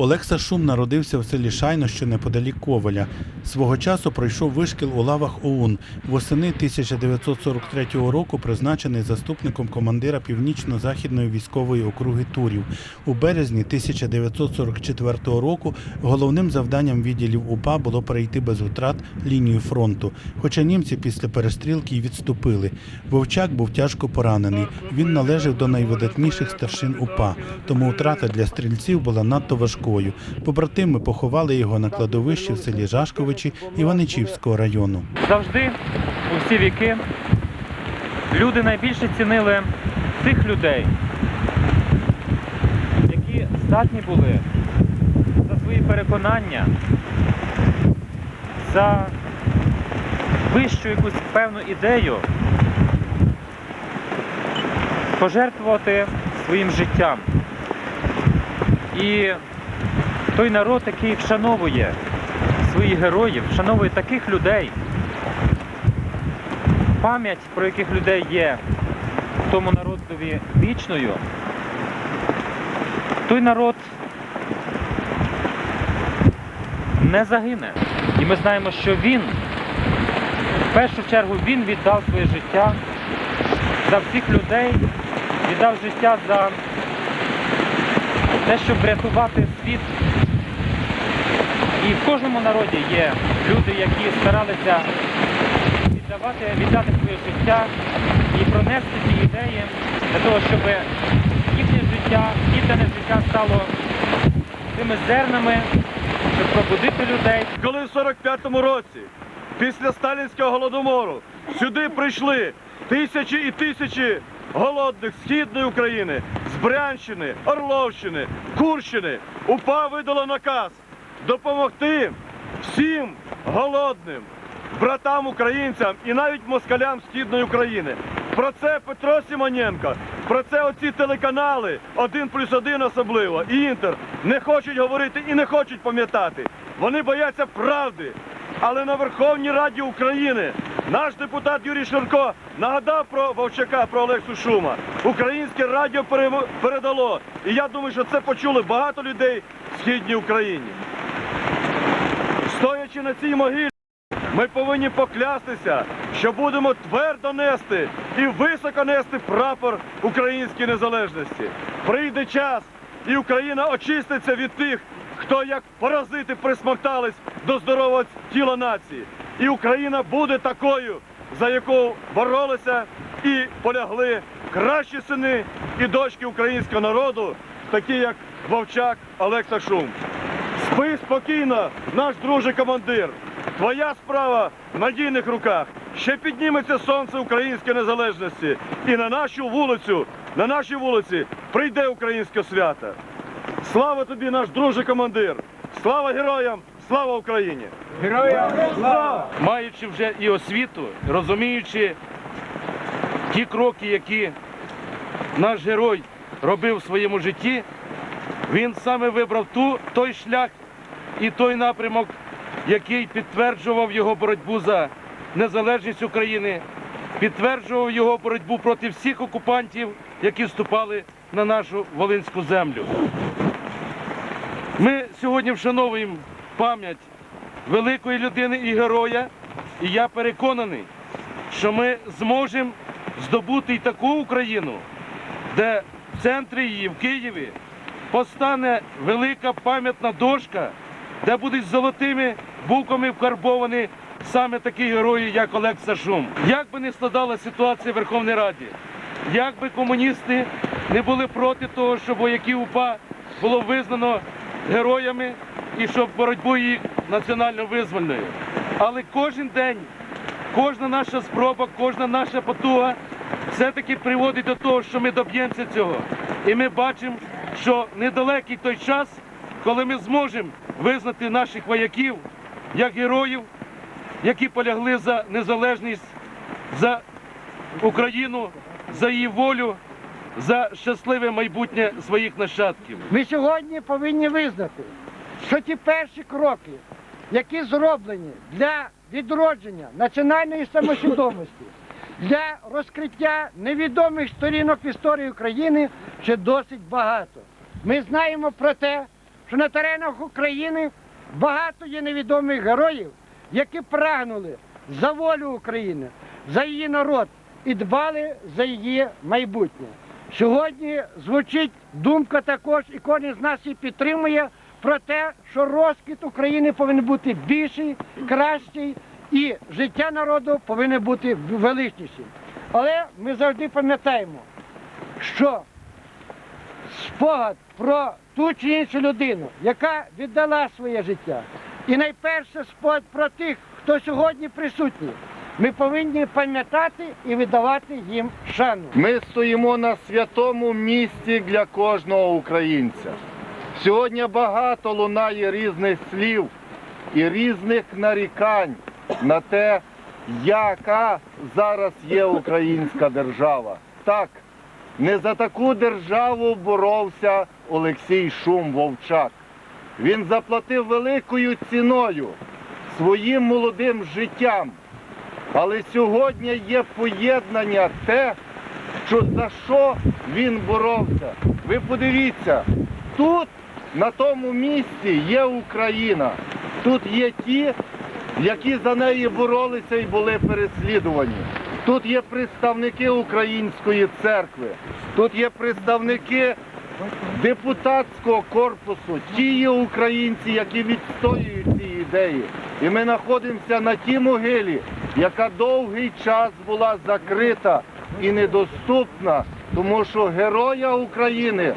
Олег Сашум народився в селі Шайно, що неподалік Ковеля. Свого часу пройшов вишкіл у лавах ОУН. Восени 1943 року призначений заступником командира Північно-Західної військової округи Турів. У березні 1944 року головним завданням відділів УПА було перейти без втрат лінію фронту. Хоча німці після перестрілки й відступили. Вовчак був тяжко поранений. Він належав до найвидатніших старшин УПА, тому втрата для стрільців була надто важкою. Побратими поховали його на кладовищі в селі Жашковичі Іваничівського району. Завжди, у всі віки, люди найбільше цінили тих людей, які здатні були за свої переконання, за вищу якусь певну ідею пожертвувати своїм життям. І той народ, який вшановує своїх героїв, вшановує таких людей, пам'ять про яких людей є тому народові вічною, той народ не загине. І ми знаємо, що він, в першу чергу, він віддав своє життя за всіх людей, віддав життя за те, щоб врятувати світ. І в кожному народі є люди, які старалися віддавати, віддати своє життя і пронести ці ідеї для того, щоб їхнє життя, віддане життя стало тими зернами, щоб пробудити людей. Коли в 45-му році, після сталінського голодомору, сюди прийшли тисячі і тисячі голодних східної України, з Брянщини, Орловщини, Курщини, УПА видала наказ допомогти всім голодним братам українцям і навіть москалям східної України. Про це Петро Сімоненко, про це оці телеканали, один плюс один особливо, і інтер не хочуть говорити і не хочуть пам'ятати. Вони бояться правди. Але на Верховній Раді України наш депутат Юрій Ширко нагадав про Вовчака, про Олексу Шума. Українське радіо передало. І я думаю, що це почули багато людей в східній Україні. Стоячи на цій могилі, ми повинні поклястися, що будемо твердо нести і високо нести прапор української незалежності. Прийде час, і Україна очиститься від тих, хто як паразити присмоктались до здорового тіла нації. І Україна буде такою, за яку боролися і полягли кращі сини і дочки українського народу, такі як Вовчак Олекса Шум. Спи спокійно, наш друже командир. Твоя справа в надійних руках. Ще підніметься сонце української незалежності. І на нашу вулицю, на нашій вулиці прийде українське свято. Слава тобі, наш друже командир! Слава героям! Слава Україні! Героям слава! маючи вже і освіту, розуміючи ті кроки, які наш герой робив в своєму житті, він саме вибрав ту, той шлях і той напрямок, який підтверджував його боротьбу за незалежність України, підтверджував його боротьбу проти всіх окупантів, які вступали на нашу Волинську землю. Ми сьогодні вшановуємо пам'ять великої людини і героя, і я переконаний, що ми зможемо здобути і таку Україну, де в центрі її, в Києві, постане велика пам'ятна дошка, де будуть золотими буквами вкарбовані саме такі герої, як Олег Сашум. Як би не складалася ситуація в Верховній Раді, як би комуністи не були проти того, щоб вояків УПА було визнано героями і щоб боротьбу їх національно визвольною. Але кожен день, кожна наша спроба, кожна наша потуга все-таки приводить до того, що ми доб'ємося цього. І ми бачимо, що недалекий той час, коли ми зможемо визнати наших вояків як героїв, які полягли за незалежність, за Україну, за її волю, за щасливе майбутнє своїх нащадків. Ми сьогодні повинні визнати, що ті перші кроки, які зроблені для відродження національної самосвідомості, для розкриття невідомих сторінок в історії України, ще досить багато. Ми знаємо про те, що на теренах України багато є невідомих героїв, які прагнули за волю України, за її народ і дбали за її майбутнє. Сьогодні звучить думка також, і кожен з нас її підтримує про те, що розквіт України повинен бути більший, кращий, і життя народу повинно бути величнішим. Але ми завжди пам'ятаємо, що спогад про ту чи іншу людину, яка віддала своє життя. І найперше спогад про тих, хто сьогодні присутній. Ми повинні пам'ятати і видавати їм шану. Ми стоїмо на святому місці для кожного українця. Сьогодні багато лунає різних слів і різних нарікань на те, яка зараз є українська держава. Так, не за таку державу боровся Олексій Шум Вовчак. Він заплатив великою ціною своїм молодим життям. Але сьогодні є поєднання те, що за що він боровся. Ви подивіться, тут, на тому місці, є Україна. Тут є ті, які за неї боролися і були переслідувані. Тут є представники української церкви, тут є представники депутатського корпусу, ті є українці, які відстоюють ці ідеї. І ми знаходимося на тій могилі, яка довгий час була закрита і недоступна, тому що героя України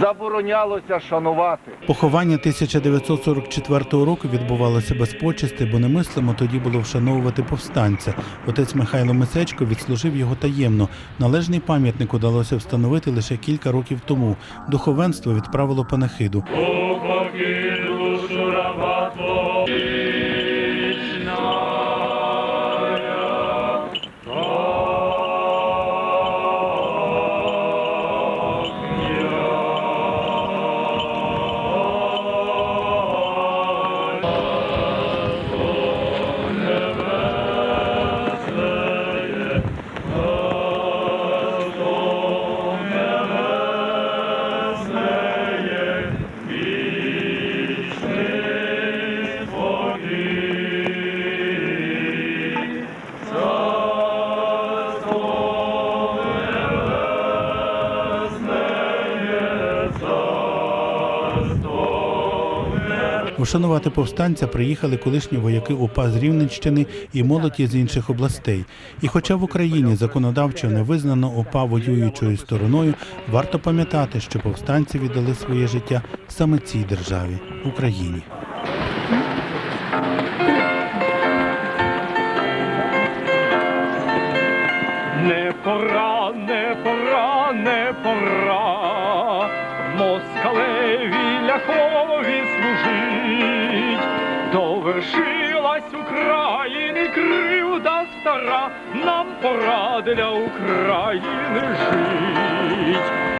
заборонялося шанувати. Поховання 1944 року відбувалося без почести, бо немислимо тоді було вшановувати повстанця. Отець Михайло Мисечко відслужив його таємно. Належний пам'ятник удалося встановити лише кілька років тому. Духовенство відправило панахиду. Вшанувати повстанця приїхали колишні вояки УПА з Рівненщини і молоді з інших областей. І хоча в Україні законодавчо не визнано УПА воюючою стороною, варто пам'ятати, що повстанці віддали своє життя саме цій державі Україні. Не пора, не пора, не пора, москалеві ляхові стара, нам пора для України жить.